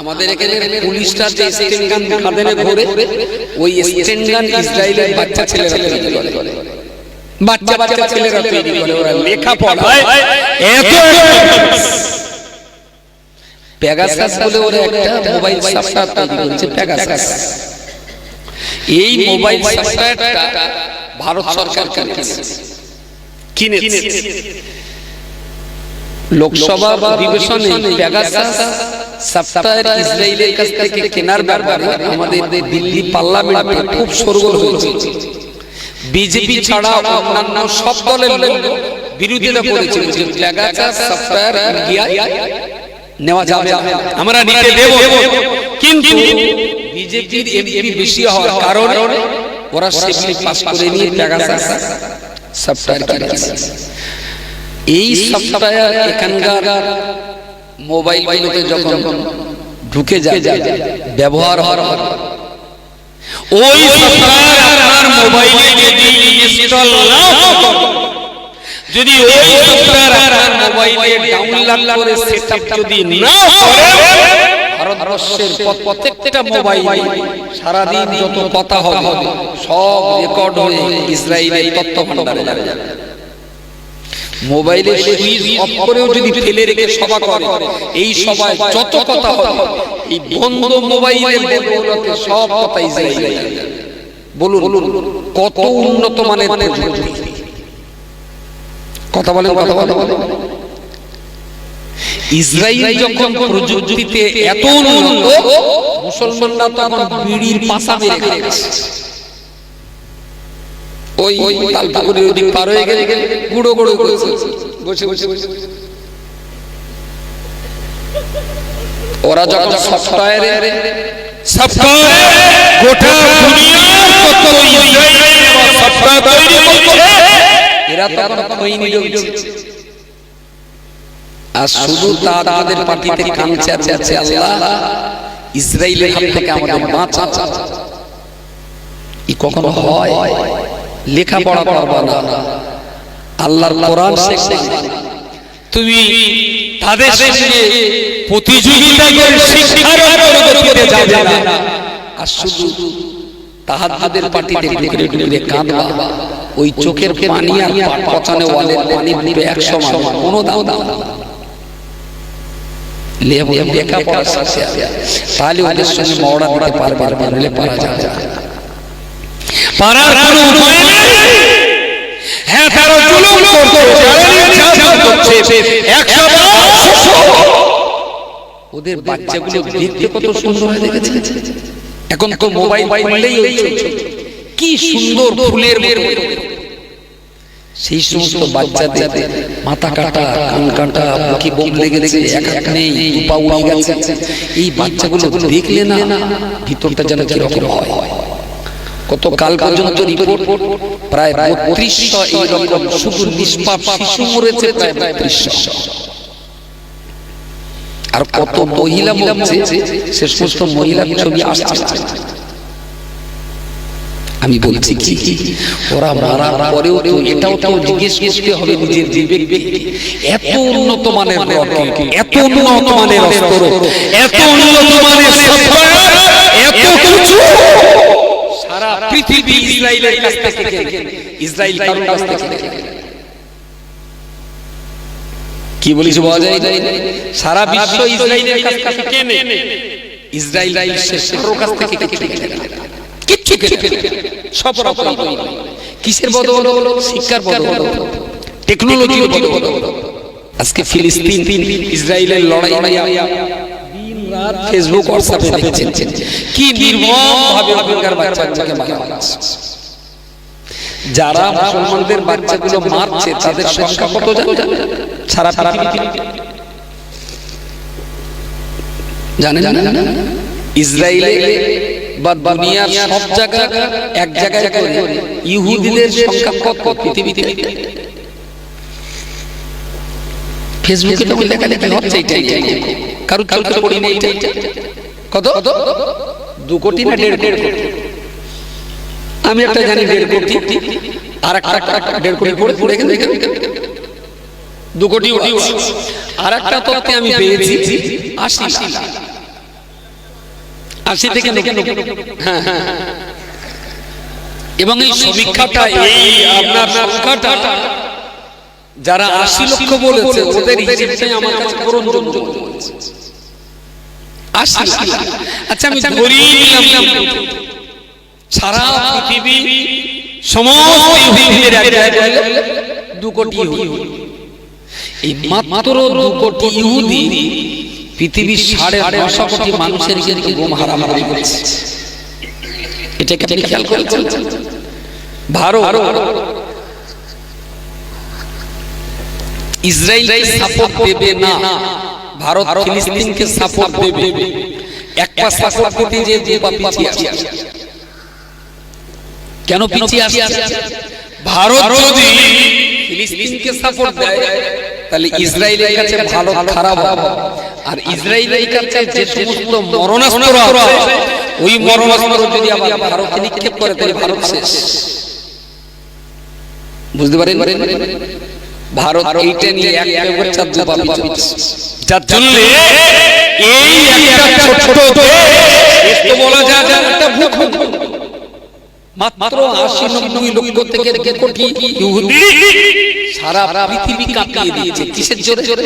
আমাদের এখানে পুলিশরা যে স্টেন গান কাঁধে ঘোরে ওই স্টেন গান ইসরায়েলের বাচ্চা ছেলেরা তৈরি করে। বাচ্চা বাচ্চা ছেলেরা তৈরি করে। ওরা লেখা পড়ায় এত প্যাগাসাস বলে ওরা একটা মোবাইল সফটওয়্যার তৈরি করেছে প্যাগাসাস এই মোবাইল সফটওয়্যারটা ভারত সরকার কিনেছে। কিনেছে। লোকসভা অধিবেশনে প্যাগাসাস সফটওয়্যার ইসরায়েলের কাছ থেকে কেনার ব্যাপারে আমাদের দিল্লি পার্লামেন্টে খুব সরগোল হয়েছে। বিজেপি ছাড়া অন্যান্য সব দলের লোক বিরোধিতা করেছিল যে প্যাগাসাস সফটওয়্যার ইন্ডিয়ায় নেওয়া যাবে আমরা নিতে দেব। কিন্তু বিজেপির এমপি বেশি হওয়ার কারণে ওরা সেগুলি পাস করে নিয়ে প্যাগাসাস সফটওয়্যার কিনেছে এই সফটওয়্যার এখানকার মোবাইলগুলোতে যখন ঢুকে যায় ব্যবহার হওয়ার ওই আপনার মোবাইলে যদি ইনস্টল না হতো যদি ওই সফটওয়্যার আপনার মোবাইলে ডাউনলোড করে সেটআপ যদি না ভারতবর্ষের প্রত্যেকটা মোবাইল সারাদিন যত কথা হবে সব রেকর্ড হয়ে ইসরায়েলের তথ্য ভান্ডারে যাবে। মোবাইলে সুইচ অফ করেও যদি ফেলে রেখে সভা করে এই সভায় যত কথা হবে এই বন্ধ মোবাইলের বদৌলতে সব কথা ইসরায়েলে যাবে। বলুন কত উন্নত মানের প্রযুক্তি? কথা বলেন কথা বলেন ইসরায়েল যখন প্রযুক্তিতে এত উন্নত মুসলমানরা তখন বিড়ির পাশা মেরে খাচ্ছে। ওই ওই ওদিক পার হয়ে গেলে গুঁড়ো গুঁড়ো করে বসে বসে বসে ওরা যখন সফটওয়্যারে সফটওয়্যারে গোটা দুনিয়ার কত সফটওয়্যার তৈরি এরা তখন খৈনি জ্বলছে আর শুধু তা তাদের পার্টিতে কাঁদছে আর বলছে আল্লাহ। ইসরায়েলের হাত থেকে আমাদের বাঁচা ই কখনো হয়। লেখাপড়া করবা না। আল্লাহর কোরআন শিখবে তুমি তাদের সঙ্গে প্রতিযোগিতা করে শিক্ষার প্রগতিতে যাবে না। আর শুধু তাহাদের পার্টিতে ডুকরে ডুকরে কাঁদবা। ওই চোখের পানি আর পচানে ওয়ালের পানি দিবে একশো সমান কোনো দাও দাও লেখাপড়া শেষে। তাহলে ওদের সঙ্গে মওড়া দিতে পারবে পারা যাবে। পারার কোনো উপায় হ্যাঁ তারা জুলুম করছে নির্যাতন করছে একশো ওদের বাচ্চাগুলো দেখতে কত সুন্দর হয় দেখেছে। এখন তো মোবাইল খুললেই কি সুন্দর ফুলের মতো। সেই সমস্ত বাচ্চাদের মাথা কাটা কান কাটা কি বোম লেগে লেগে এক এক নেই পা উড়ে গেছে। এই বাচ্চাগুলো দেখলে না ভিতরটা যেন কীরকম হয়। কত কাল পর্যন্ত রিপোর্ট প্রায় এইরকম শুধু নিষ্পাপ শিশু মরেছে প্রায় বত্রিশশো। আর কত মহিলা মরছে? সে সমস্ত মহিলার ছবি আসছে। আমি বলছি কি? ওরা মারার পরেও তো এটাও তো জিজ্ঞেস করতে হবে নিজের এত উন্নত মানের এত উন্নত মানের অস্ত্র, এত উন্নত মানের এত কিছু। পৃথিবী ইসরায়েলের কাছ থেকে। ইসরায়েল কারোর কাছ থেকে। কি বলিস বলা যায় সারা বিশ্ব ইসরায়েলের কাছ থেকে কেনে? ইসরায়েল বিশ্বের কারোর কাছ থেকে কিচ্ছু সব করে। কিসের বদল? শিক্ষার বদল। টেকনোলজির বদল। আজকে ফিলিস্তিন ইসরায়েলের লড়াই ফেসবুক হোয়াটসঅ্যাপে দেখছেন। কি নির্মম ভাবে ওখানকার বাচ্চাগুলোকে মারা হচ্ছে। যারা মুসলমানদের বাচ্চাগুলো মারছে তাদের সংখ্যা কত জানেন? সারা জানেন? জানেন? ইসরায়েলে বা দুনিয়ার সব জায়গা এক জায়গায় ইহুদিদের সংখ্যা কত পৃথিবীতে? ফেসবুকে তো লেখালেখি হচ্ছে এটাই কারও পড়ি নেই কত? দু কোটি না দেড় দেড় কোটি? আমি একটা জানি দেড় কোটি। আর একটা দেড় কোটি পড়ে পড়ে গেলে দু কোটি আর একটা তথ্যে আমি পেয়েছি আশি আশি থেকে নব্বই হ্যাঁ হ্যাঁ এবং এই সমীক্ষাটা এই আপনার সংখ্যাটা যারা আশি লক্ষ বলেছে ওদের হিসেবটাই আমার কাছে গ্রহণযোগ্য বলেছে। আশি লাখ। আচ্ছা আমি ধরিয়ে নিলাম সারা পৃথিবী সমস্ত ইহুদিদের এক জায়গায় দু কোটি ইহুদি। এই মাত্র দু কোটি ইহুদি পৃথিবীর সাড়ে নশো কোটি মানুষের কিন্তু গোম হারামারি করেছে এটাকে আপনি খেয়াল করেছেন? ভারত। ইসরায়েলকে সাপোর্ট দেবে না। ভারত ফিলিস্তিনকে সাপোর্ট দেবে। একটা সাপোর্ট দিতে যে যে পিছিয়ে আছে। কেন পিছিয়ে আছে? ভারত যদি ফিলিস্তিনকে সাপোর্ট দেয় তাহলে ইসরায়েলের কাছে ভালো খারাপ হবে। আর ইসরায়েলের কাছে যে সমস্ত মরণাস্ত্র ওই মরণাস্ত্র যদি আবার ভারতে নিক্ষেপ করে তাহলে ভারত শেষ। বুঝতে পারেন? ভারত এইটা নিয়ে এক এক করে পাবি যার জন্য এই একটা ছোট দেশ তো বলা যায় একটা ভূখণ্ড মাত্র আশি নব্বই লক্ষ থেকে দু কোটি ইহুদি সারা পৃথিবী কাঁপিয়ে দিয়েছে। কিসের জোরে? জোরে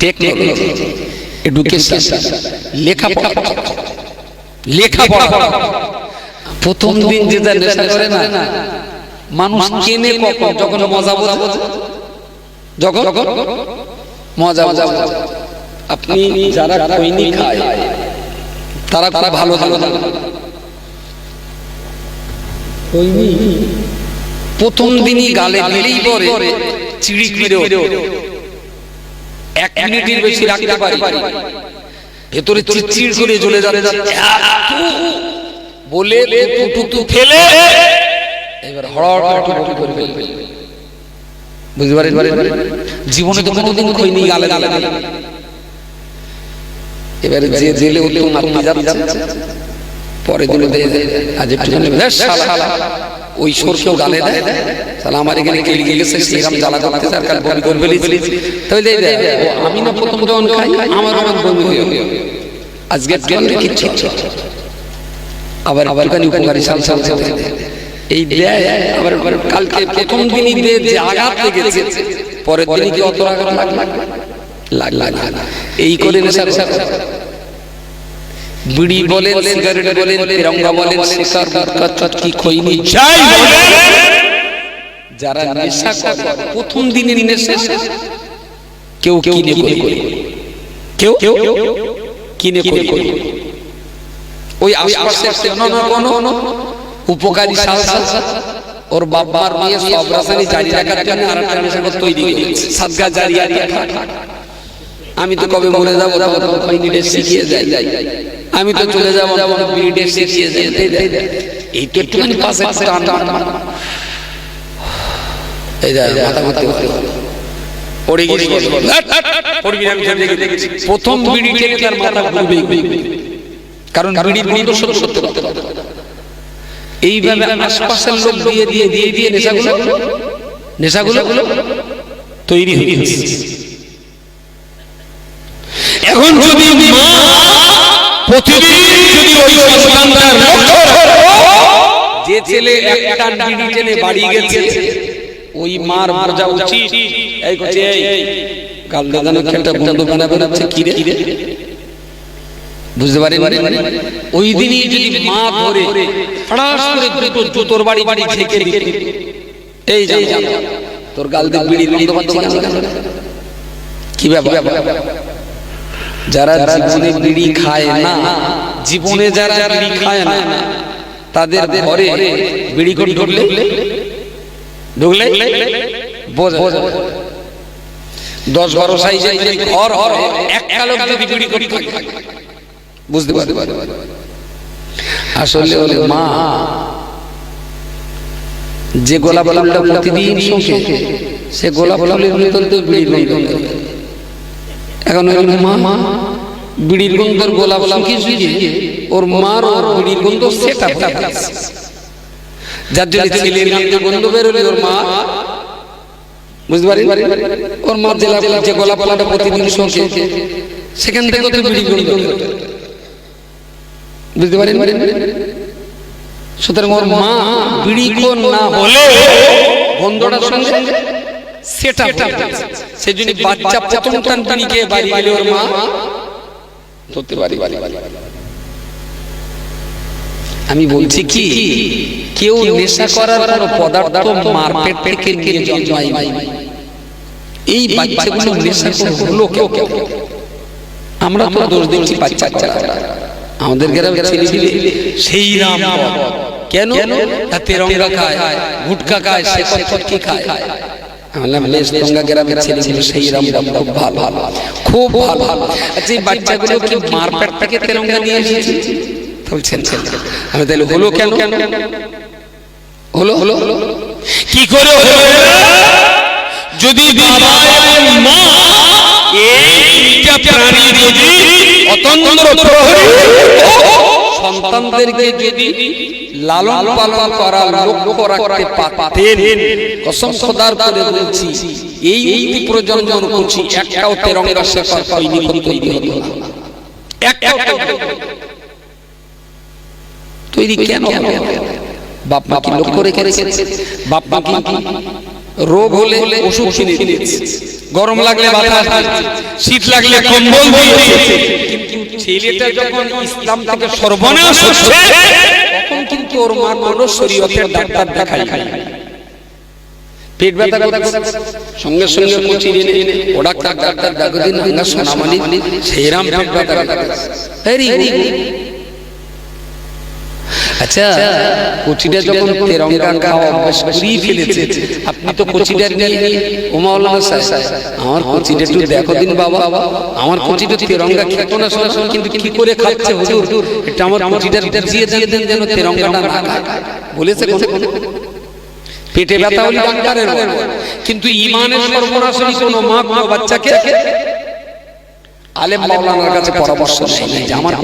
টেকনোলজি এডুকেশন লেখাপড়া। লেখাপড়া। প্রথম দিন যেটা নেশা করে না মানুষ কেনে কখন? যখন মজা বোঝে? যখন? মজা মজা আপনি যারা খৈনি খায় তারা খুব ভালো ভালো প্রথম দিনই গালে দিলেই পরে চিড়ি মেরে এক মিনিটের বেশি রাখতে পারি। ভেতরে চিড় করে জ্বলে যাবে বলে ফেলে করে ফেলবে বুঝতে পারেন জীবনে তো কোনোদিন খইনি গালে গালে গালে। এবারে যে জেলে মারতে যাচ্ছে পরে দিনে আজ একটু ওই সরষেও গালে দেয়। তাহলে আমার এখানে কেলি গেছে সেরকম জ্বালা জ্বালাতে তার কাল বমি তাহলে আমি না প্রথম যখন খাই আমার আমার বমি হয়ে আজকে কিচ্ছু আবার আবার কানি উপকারী সাল সাল সাল এই দেয় আবার কালকে প্রথম দিনই দিয়ে যে আঘাত লেগেছে। পরের দিনই কি অত আঘাত লাগ লাগ লাগ এই করে নেশা নেশা বিড়ি বলেন সিগারেট বলেন তিরঙ্গা বলেন শিকার মুক্কা চটকি খইনি যাই যারা নেশা করে প্রথম দিনের নেশা কেউ কেউ কিনে করে। কেউ? কেউ? কিনে করে। ওই আশপাশে কোনো না কোনো উপকারী ওর বাবার মেয়ে সব রাসায়নিক জারি রাখার জন্য আর একটা নেশা তৈরি করেছে। সাদগা জারিয়া আমি তো কবে মরে যাব তখন খইনিটা শিখিয়ে যাই। যাই। আমি তো চলে যাব বিড়িটা শিখিয়ে যাই। যাই। এই তো একটুখানি পাশে পাশে টান টান এই যা মাথা মাথা পড়ে গেছি পড়বি আমি দেখেছি। প্রথম বিড়ি টেনে তার মাথা ঘুরবে? কারণ বিড়ির গন্ধ সত্য। সত্য। এইভাবে আশপাশের লোক দিয়ে দিয়ে দিয়ে দিয়ে নেশাগুলো নেশাগুলো তৈরি হয়ে এখন যদি মা প্রতিদিন যদি ওই সন্তানটার যে ছেলে একটা বিড়ি টেনে বাড়ি গেছে ওই মার বোঝা উচিত। এই করছে এই গাল দাদানো একটা বন্ধু বানাবে হচ্ছে কি রে বুঝতে পারি ওই দিনই যদি মা ধরে ফড়াস করে দুটো জুতোর বাড়ি বাড়ি ঝেঁকে দিকে এই যাই তোর গাল দিয়ে বিড়ি গন্ধ পাচ্ছি কি ব্যাপার? যারা জীবনে বিড়ি খায় না জীবনে যারা বিড়ি খায় না তাদের ঘরে বিড়ি করে ঢুকলে? ঢুকলে? দশ বারো সাইজে ঘর একটা লোক যদি বিড়ি করে থাকে বুঝতে পারে আসলে ওর মা যে গোলাপ ফুলটা প্রতিদিন শোকে সে গোলাপ ফুলের ভিতর তো বিড়ি গন্ধ এখন ওই মা মা বিড়ির গন্ধর গোলাপ শুকিয়ে শুকিয়ে ওর মার ওর বিড়ির গন্ধ সেটা যার জন্য ছেলের গন্ধ গন্ধ বেরোলে ওর মা। বুঝতে পারি? ওর মা জেলা যে গোলাপ ফুলটা প্রতিদিন শোকে সেখান থেকে তো বিড়ি গন্ধ বুঝতে পারেন? সুতরাং ওর মা বিড়ি কোন না হলে বন্ধটার সঙ্গে সেটা সেই জন্য বাচ্চা প্রথম টান বিড়ি বাড়ি গেলে ওর মা ধরতে পারি। আমি বলছি কি কেউ নেশা করার কোনো পদার্থ মার পেট থেকে নিয়ে জন্মায় নাই। এই বাচ্চাগুলো নেশা করে হলো কেউ? কেউ? আমরা তো দোষ দিচ্ছি বাচ্চা আমাদের গ্রামে ছেলে ছেলে সেই রাম। কেন? তাতে রঙ্গা খায় গুটকা খায় সে কি খায়। সেই রাম খুব ভালো। খুব ভালো। আচ্ছা এই বাচ্চাগুলো কি মার থেকে তেরঙ্গা নিয়ে এসেছে। বলছেন আমি তাহলে হলো কেন? হলো হলো? হলো? কি করে হলো? যদি বাবা মা এই দুইটা প্রাণী যদি অতন্ত্র প্রহরী। সন্তানদেরকে যদি লালন পালন করার লক্ষ্য রাখতে পারতেন, কসম খোদার করে বলছি, এই এই প্রজন্ম করছি একটাও তেরঙ্গা শেখার তৈরি তৈরি হতো না একটাও। তৈরি কেন বাপ মা কি লক্ষ্য রেখে রেখেছে? বাপ মা কি রোগ হলে ওষুধ কিনে দিয়েছে গরম লাগলে বাতাস শীত লাগলে কম্বল দিয়েছে। কিন্তু ছেলেটা যখন ইসলাম থেকে সর্বনাশ হচ্ছে তখন কিন্তু ওর মা কোনো শরীয়তের ডাক্তার দেখাই পেট ব্যথা কথা সঙ্গে সঙ্গে মুচি এনে ও ডাক্তার ডাক্তার সোনামানি সেইরাম পেট ব্যথা আচ্ছা কচিটা যখন তেরঙ্গা অভ্যাস করিয়ে ফেলেছে আপনি তো কচিটা নিয়ে ও মাওলানা সাহেব আমার কচিটা একটু দেখো দিন বাবা আমার কচিটা তেরঙ্গা খেতো না কিন্তু কি করে খাচ্ছে হুজুর? এটা আমার কচিটা বুঝিয়ে দিয়ে দেন যেন তেরঙ্গাটা না খায়। বলেছে কোনো পেটে ব্যথা হলে ডাক্তারের কিন্তু ইমানের সর্বনাশনী কোনো মা কোনো বাচ্চাকে আলেম মাওলানার কাছে পরামর্শ নেই আমার